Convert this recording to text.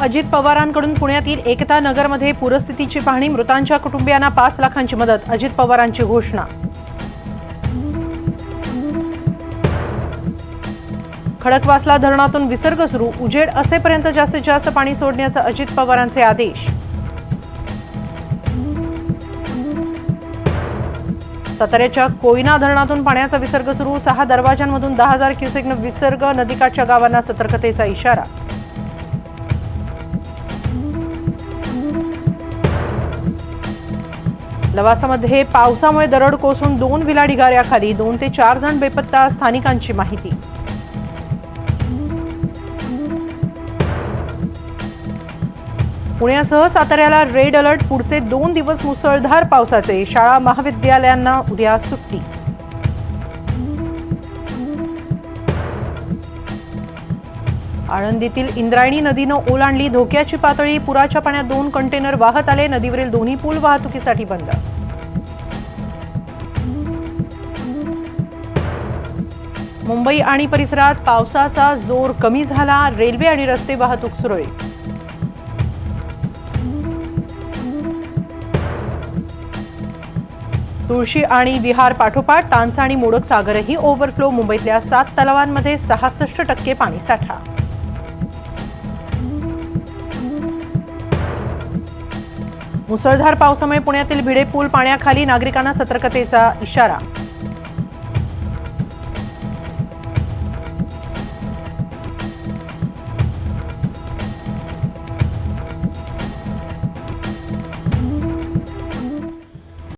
अजित पवारांकडून पुण्यातील एकता नगरमध्ये पूरस्थितीची पाहणी मृतांच्या कुटुंबियांना पाच लाखांची मदत अजित पवारांची घोषणा. खडकवासला धरणातून विसर्ग सुरू उजेड असेपर्यंत जास्तीत जास्त पाणी सोडण्याचे अजित पवारांचे आदेश. साताऱ्याच्या कोयना धरणातून पाण्याचा विसर्ग सुरू सहा दरवाजांमधून दहा हजार क्युसेकनं विसर्ग नदीकाठच्या गावांना सतर्कतेचा इशारा. लवासामध्ये पावसामुळे दरड कोसळून दोन विला ढिगाऱ्याखाली दोन ते चार जण बेपत्ता स्थानिकांची माहिती. पुण्यासह साताऱ्याला रेड अलर्ट. पुढचे दोन दिवस मुसळधार पावसाचे. शाळा महाविद्यालयांना उद्या सुट्टी. आळंदीतील इंद्रायणी नदीनं ओलांडली धोक्याची पातळी पुराच्या पाण्यात दोन कंटेनर वाहत आले. नदीवरील दोन्ही पूल वाहतुकीसाठी बंद. मुंबई आणि परिसरात पावसाचा जोर कमी झाला. रेल्वे आणि रस्ते वाहतूक सुरळीत. तुळशी आणि विहार पाठोपाठ तानसा आणि मोडक सागरही ओव्हरफ्लो मुंबईतल्या सात तलावांमध्ये सहासष्ट टक्के पाणीसाठा मुसळधार पावसामुळे पुण्यातील भिडे पूल पाण्याखाली नागरिकांना सतर्कतेचा इशारा